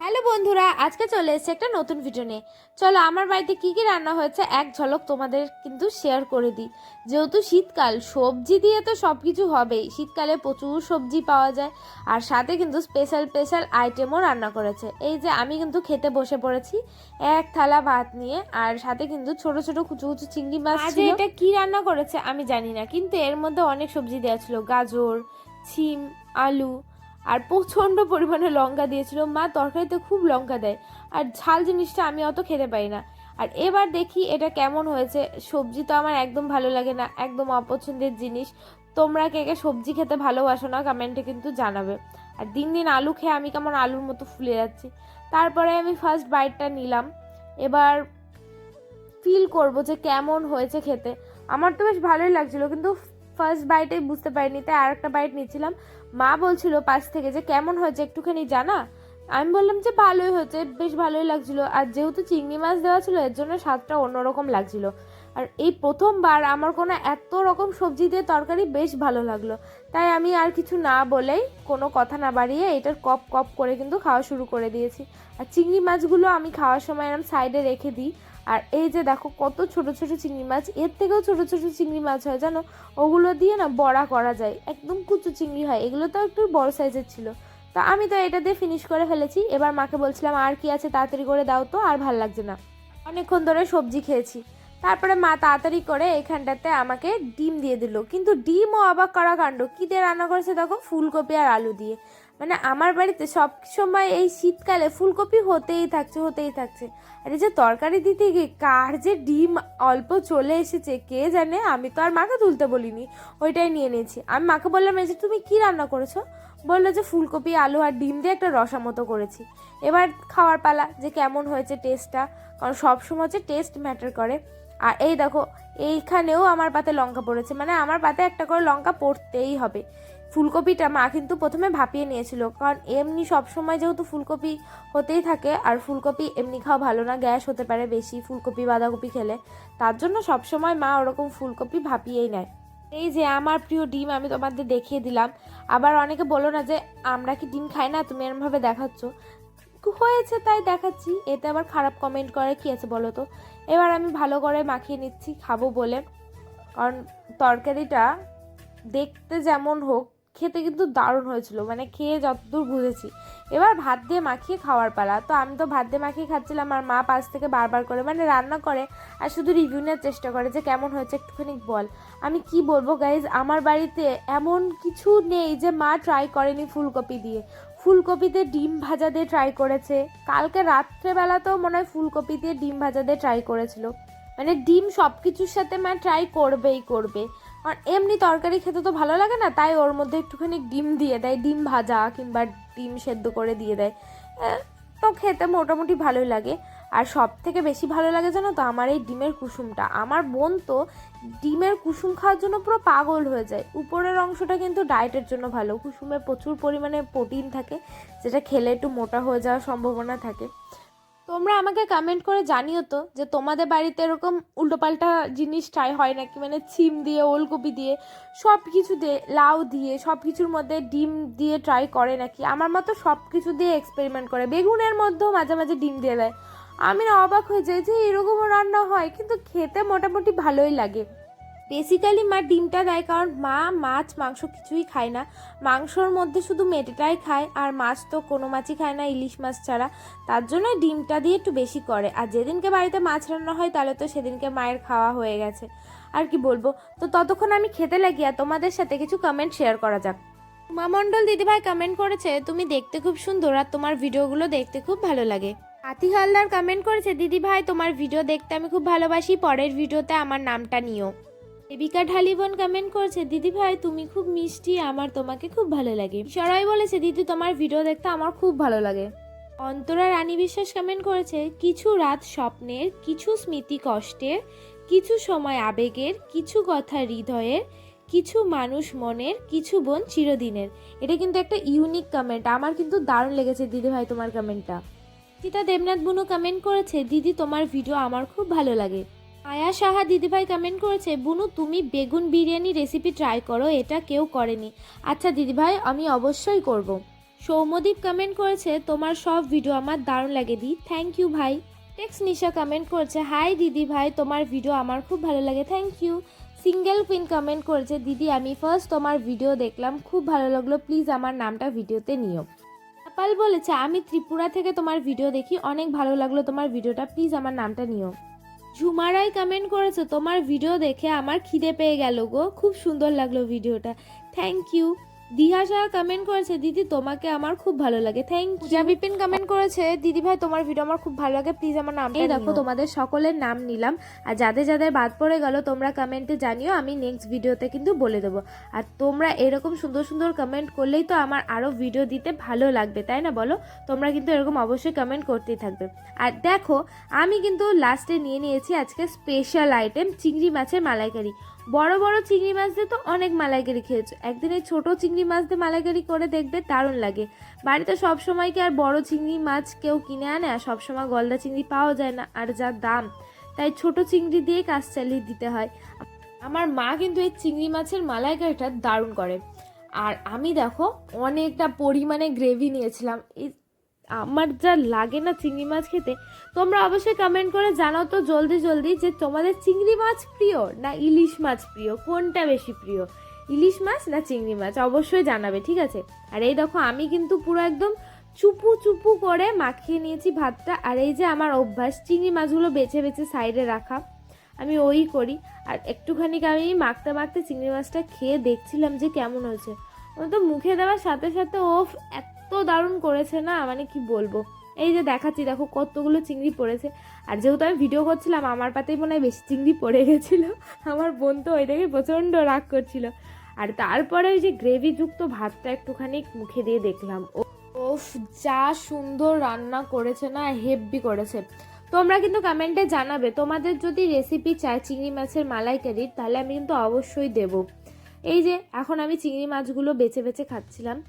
Hello বন্ধুরা আজকে চলে এসেছে একটা নতুন ভিডিও নিয়ে। চলো আমার বাড়িতে কি কি রান্না হয়েছে এক ঝলক তোমাদের কিন্তু শেয়ার করে দিই। যেহেতু শীতকাল সবজি দিয়ে তো সব কিছু হবেই। শীতকালে প্রচুর সবজি পাওয়া যায় আর সাথে কিন্তু স্পেশাল স্পেশাল আইটেমও রান্না করেছে। এই যে আমি কিন্তু খেতে বসে পড়েছি এক থালা ভাত নিয়ে আর সাথে কিন্তু ছোট ছোট কুচু কুচু চিংড়ি মাছ ছিল। এটা কি রান্না করেছে আমি জানি না কিন্তু এর মধ্যে অনেক সবজি দেওয়া ছিল। গাজর ছিম আলু আর প্রচণ্ড পরিমাণে লঙ্কা দিয়েছিল। মা তরকারিতে খুব লঙ্কা দেয়। আর ঝাল জিনিসটা আমি অত খেতে পারি না। আর এবার দেখি এটা কেমন হয়েছে। সবজি তো আমার একদম ভালো লাগে না, একদম অপছন্দের জিনিস। তোমরা কে কে সবজি খেতে ভালোবাসো না কমেন্টে কিন্তু জানাবে। আর দিন দিন আলু খেয়ে আমি কেমন আলুর মতো ফুলে যাচ্ছি। তারপরে আমি ফার্স্ট বাইটটা নিলাম। এবার ফিল করব যে কেমন হয়েছে খেতে। আমার তো বেশ ভালোই লাগছিল, কিন্তু ফার্স্ট বাইটেই বুঝতে পারিনি, তাই আর একটা বাইট নিয়েছিলাম। মা বলছিল পাশ থেকে যে, কেমন হয়েছে? একটুখানি জানা? আমি বললাম যে, ভালোই হয়েছে, বেশ ভালোই লাগছিল। আর যেহেতু চিংড়ি মাছ দেওয়া ছিল, এর জন্য স্বাদটা অন্যরকম লাগছিল। আর এই প্রথমবার আমার কোনো এত রকম সবজি দিয়ে তরকারি বেশ ভালো লাগল। তাই আমি আর কিছু না বলেই, কোনো কথা না বাড়িয়ে এটার কপ কপ করে কিন্তু খাওয়া শুরু করে দিয়েছি। আর চিংড়ি মাছগুলো আমি খাওয়ার সময় এরম সাইডে রেখে দিই। আর এই যে দেখো কত ছোট ছোট চিংড়ি মাছ, এর থেকেও ছোট ছোট চিংড়ি মাছ হয়, জানো? ওগুলো দিয়ে না বড়া করা যায়, একদম কুচু চিংড়ি হয়। এগুলো তো একটু বড় সাইজের ছিল। তো আমি তো এটা দিয়ে ফিনিশ করে ফেলেছি। এবার মাকে বলছিলাম, আর কি আছে তাড়াতাড়ি করে দাও তো, আর ভালো লাগছে না। অনেকক্ষণ ধরে সবজি খেয়েছি। তারপরে মা তাড়াতাড়ি করে এখানটাতে আমাকে ডিম দিয়ে দিল। কিন্তু ডিমও অবাক করা কাণ্ড। কী দিয়ে রান্না করেছে দেখো? ফুলকপি আর আলু দিয়ে। মানে আমার বাড়িতে সব সময় এই শীতকালে ফুলকপি হতেই থাকছে হতেই থাকছে। আর এই যে তরকারি দিতে গিয়ে কার যে ডিম অল্প চলে এসেছে, কে জানে? আমি তো আর মাকে তুলতে বলিনি, ওইটাই নিয়ে নিয়েছি। আমি মাকে বললাম, এই যে তুমি কি রান্না করেছ? বলল যে ফুলকপি, আলু আর ডিম দিয়ে একটা রসা মতো করেছি। এবার খাওয়ার পালা যে কেমন হয়েছে টেস্টটা কারণ সবসময় হচ্ছে টেস্ট ম্যাটার করে। আর এই দেখো, এইখানেও আমার পাতে লঙ্কা পড়েছে। মানে আমার পাতে একটা করে লঙ্কা পড়তেই হবে। ফুলকপিটা মা কিন্তু প্রথমে ভাপিয়ে নিয়েছিল, কারণ এমনি সবসময় যেহেতু ফুলকপি হতেই থাকে, আর ফুলকপি এমনি খাওয়া ভালো না, গ্যাস হতে পারে বেশি ফুলকপি, বাঁধাকপি খেলে। তার জন্য সবসময় মা ওরকম ফুলকপি ভাপিয়েই নেয়। এই যে আমার প্রিয় ডিম আমি তোমাদের দেখিয়ে দিলাম। আবার অনেকে বলো না যে, আমরা কি ডিম খাই না? তুমি এরমভাবে দেখাচ্ছ। হয়েছে তাই দেখাচ্ছি। এতে আবার খারাপ কমেন্ট করে, কি আছে বলো তো? এবার আমি ভালো করে মাখিয়ে নিচ্ছি, খাব বলে। কারণ তরকারিটা দেখতে যেমন হোক খেতে কিন্তু দারুণ হয়েছিল মানে খেয়ে যতদূর বুঝেছি। এবার ভাত দিয়ে মাখিয়ে খাওয়ার পালা। তো আমি তো ভাত দিয়ে মাখিয়ে খাচ্ছিলাম, আর মা পাশ থেকে বারবার করে মানে রান্না করে আর শুধু রিভিউ নেওয়ার চেষ্টা করে যে কেমন হয়েছে, একটুখানি বল। আমি কি বলব গাইজ আমার বাড়িতে এমন কিছু নেই যে মা ট্রাই করেনি ফুলকপি দিয়ে। ফুলকপিতে ডিম ভাজা দিয়ে ট্রাই করেছে। কালকে রাত্রেবেলাতেও মনে হয় ফুলকপি দিয়ে ডিম ভাজা দিয়ে ট্রাই করেছিল। মানে ডিম সব কিছুর সাথে মা ট্রাই করবেই করবে। এমনি তরকারি খেতে তো ভালো লাগে না, তাই ওর মধ্যে একটুখানি ডিম দিয়ে দেয়, ডিম ভাজা কিংবা ডিম সেদ্ধ করে দিয়ে দেয়। তো খেতে মোটামুটি ভালোই লাগে। আর সব থেকে বেশি ভালো লাগে জানো তো, আমার এই ডিমের কুসুমটা। আমার বোন তো ডিমের কুসুম খাওয়ার জন্য পুরো পাগল হয়ে যায়। উপরের অংশটা কিন্তু ডায়েটের জন্য ভালো। কুসুমে প্রচুর পরিমাণে প্রোটিন থাকে, যেটা খেলে একটু মোটা হয়ে যাওয়ার সম্ভাবনা থাকে। তোমরা আমাকে কমেন্ট করে জানিও তো যে তোমাদের বাড়িতে এরকম উল্টোপাল্টা জিনিস ট্রাই হয় নাকি? মানে ছিম দিয়ে, ওলকপি দিয়ে সব কিছু দিয়ে, লাউ দিয়ে সব কিছুর মধ্যে ডিম দিয়ে ট্রাই করে নাকি? আমার মতো সব কিছু দিয়ে এক্সপেরিমেন্ট করে। বেগুনের মধ্যেও মাঝে মাঝে ডিম দিয়ে দেয়। আমি না অবাক হয়ে যাই যে এরকমও রান্না হয়, কিন্তু খেতে মোটামুটি ভালোই লাগে। বেসিক্যালি মা ডিমটা দেয় কারণ মা মাছ, মাংস কিছুই খায় না। মাংসর মধ্যে শুধু মেটেটাই খায় আর মাছ তো কোনো মাছই খায় না, ইলিশ মাছ ছাড়া। তার জন্য ডিমটা দিয়ে একটু বেশি করে। আর যেদিনকে বাড়িতে মাছ রান্না হয়, তাহলে তো সেদিনকে মায়ের খাওয়া হয়ে গেছে। আর কি বলব? তো ততক্ষণ আমি খেতে লাগি আর তোমাদের সাথে কিছু কমেন্ট শেয়ার করা যাক। মা মণ্ডল দিদিভাই কমেন্ট করেছে, তুমি দেখতে খুব সুন্দর আর তোমার ভিডিওগুলো দেখতে খুব ভালো লাগে। হাতি হালদার কমেন্ট করেছে দিদি ভাই তোমার ভিডিও দেখতে আমি খুব ভালোবাসি, পরের ভিডিওতে আমার নামটা নিও। দেবিকা ঢালিবন কমেন্ট করেছে, দিদি ভাই, তুমি খুব মিষ্টি, আমার তোমাকে খুব ভালো লাগে। সরাই বলেছে, দিদি, তোমার ভিডিও দেখতে আমার খুব ভালো লাগে। অন্তরা রানী বিশ্বাস কমেন্ট করেছে, কিছু রাত স্বপ্নের, কিছু স্মৃতি কষ্টের, কিছু সময় আবেগের, কিছু কথা হৃদয়ের, কিছু মানুষ মনের, কিছু বোন চিরদিনের। এটা কিন্তু একটা ইউনিক কমেন্ট আমার কিন্তু দারুণ লেগেছে দিদি ভাই তোমার কমেন্টটা সীতা দেবনাথ বুনু কমেন্ট করেছে, দিদি, তোমার ভিডিও আমার খুব ভালো লাগে। আয়া সাহা দিদিভাই কমেন্ট করেছে, বুনু, তুমি বেগুন বিরিয়ানি রেসিপি ট্রাই করো, এটা কেউ করেনি। আচ্ছা দিদিভাই, আমি অবশ্যই করব। সৌমদীপ কমেন্ট করেছে, তোমার সব ভিডিও আমার দারুণ লাগে দি থ্যাংক ইউ ভাই। টেক্স নিশা কমেন্ট করেছে হাই দিদি ভাই তোমার ভিডিও আমার খুব ভালো লাগে thank you single pin comment করেছে, দিদি, আমি ফার্স্ট তোমার ভিডিও দেখলাম, খুব ভালো লাগল প্লিজ আমার নামটা ভিডিওতে নিও। কপাল বলেছে, আমি ত্রিপুরা থেকে তোমার ভিডিও দেখি, অনেক ভালো লাগল তোমার ভিডিওটা প্লিজ আমার নামটা নিও। ঝুমারাই কমেন্ট করেছে, তোমার ভিডিও দেখে আমার খিদে পেয়ে গেল গো। খুব সুন্দর লাগল ভিডিওটা থ্যাংক ইউ দিহা শাহ কমেন্ট করেছে দিদি তোমাকে আমার খুব ভালো লাগে। থ্যাংক পূজা বিপিন কমেন্ট করেছে দিদি ভাই তোমার ভিডিও আমার খুব ভালো লাগে প্লিজ আমার নাম এই দেখো তোমাদের সকলের নাম নিলাম আর যাদের যাদের বাদ পড়ে গেল তোমরা কমেন্টে জানিও আমি নেক্সট ভিডিওতে কিন্তু বলে দেবো। আর তোমরা এরকম সুন্দর সুন্দর কমেন্ট করলেই তো আমার আরও ভিডিও দিতে ভালো লাগবে তাই না বলো? তোমরা কিন্তু এরকম অবশ্যই কমেন্ট করতেই থাকবে। আর দেখো আমি কিন্তু লাস্টে নিয়ে নিয়েছি আজকে স্পেশাল আইটেম চিংড়ি মাছের মালাইকারি। বড় বড় চিংড়ি মাছ দিয়ে তো অনেক মালাইকারি খেয়েছো। একদিন এই ছোটো চিংড়ি মাছ দিয়ে মালাইকারি করে দেখবে দারুণ লাগে। বাড়িতে সব সময় কি আর বড় চিংড়ি মাছ কেউ কিনে আনে? আর সবসময় গলদা চিংড়ি পাওয়া যায় না, আর যা দাম? তাই ছোট চিংড়ি দিয়ে কাজ চালিয়ে দিতে হয়। আমার মা কিন্তু এই চিংড়ি মাছের মালাইকারিটা দারুণ করে। আর আমি দেখো, অনেকটা পরিমাণে গ্রেভি নিয়েছিলাম। এই আমার যা লাগে না চিংড়ি মাছ খেতে, তোমরা অবশ্যই কমেন্ট করে জানাও তো জলদি জলদি যে তোমাদের চিংড়ি মাছ প্রিয় না ইলিশ মাছ প্রিয়? কোনটা বেশি প্রিয়? ইলিশ মাছ না চিংড়ি মাছ? অবশ্যই জানাবে, ঠিক আছে? আর এই দেখো, আমি কিন্তু পুরো একদম চুপু চুপু করে মাখিয়ে নিয়েছি ভাতটা। আর এই যে আমার অভ্যাস, চিংড়ি মাছগুলো বেছে বেছে সাইডে রাখা। আমি ওই করি। আর একটুখানি আমি মাখতে মাখতে চিংড়ি মাছটা খেয়ে দেখছিলাম যে কেমন হয়েছে। ও তো মুখে দেওয়ার সাথে সাথে ওফ এত দারুণ করেছে না? মানে কি বলব? এই যে দেখাচ্ছি, দেখো কতগুলো চিংড়ি পড়েছে। আর যেহেতু আমি ভিডিও করছিলাম, আমার পাতেই মনে হয় বেশি চিংড়ি পড়ে গেছিল। আমার বোন তো ওই দেখে প্রচণ্ড রাগ করছিল। আর তারপরে ওই যে গ্রেভিযুক্ত ভাতটা একটুখানি মুখে দিয়ে দেখলাম। ওফ, যা সুন্দর রান্না করেছে না হেভি করেছে। তোমরা কিন্তু কমেন্টে জানাবে, তোমাদের যদি রেসিপি চাই চিংড়ি মাছের মালাইকারির তাহলে আমি কিন্তু অবশ্যই দেব। এই যে, এখন আমি চিংড়ি মাছগুলো বেছে বেছে খাচ্ছিলাম।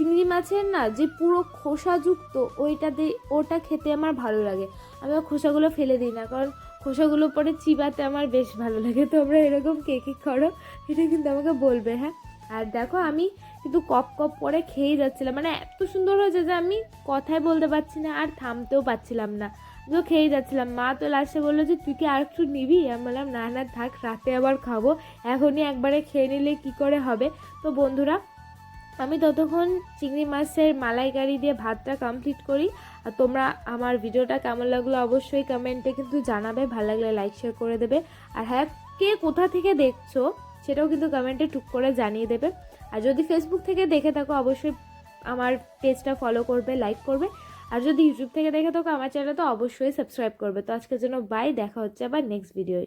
চিংড়ি মাছের না যে পুরো খোসাযুক্ত ওইটা দিয়ে ওটা খেতে আমার ভালো লাগে। আমি খোসাগুলো ফেলে দিই না, কারণ খোসাগুলো পরে চিবাতে আমার বেশ ভালো লাগে। তোমরা এরকম কে কী করো, এটা কিন্তু আমাকে বলবে হ্যাঁ? আর দেখো, আমি কিন্তু কপ কপ করে খেয়েই যাচ্ছিলাম। মানে এত সুন্দর হয়েছে যে আমি কথাই বলতে পারছি না, আর থামতেও পারছিলাম না। তো খেয়েই যাচ্ছিলাম। মা তো লাস্টে বলল যে, তুই কি আর একটু নিবি? আমি বললাম, না না, থাক, রাতে আবার খাব। এখনই একবারে খেয়ে নিলে কি করে হবে? তো বন্ধুরা আমি ততক্ষণ চিংড়ি মাছের মালাইকারি দিয়ে ভাতটা কমপ্লিট করি। আর তোমরা আমার ভিডিওটা কেমন লাগল অবশ্যই কমেন্টে কিন্তু জানাবে। ভালো লাগলে লাইক শেয়ার করে দেবে। আর হ্যাঁ কে কোথা থেকে দেখছ সেটাও কিন্তু কমেন্টে টুক করে জানিয়ে দেবে। আর যদি ফেসবুক থেকে দেখে থাকো, অবশ্যই আমার পেজটা ফলো করবে লাইক করবে। আর যদি ইউটিউব থেকে দেখে থাকো, আমার চ্যানেল তো অবশ্যই সাবস্ক্রাইব করবে। তো আজকের জন্য বাই দেখা হচ্ছে আবার নেক্সট ভিডিওয়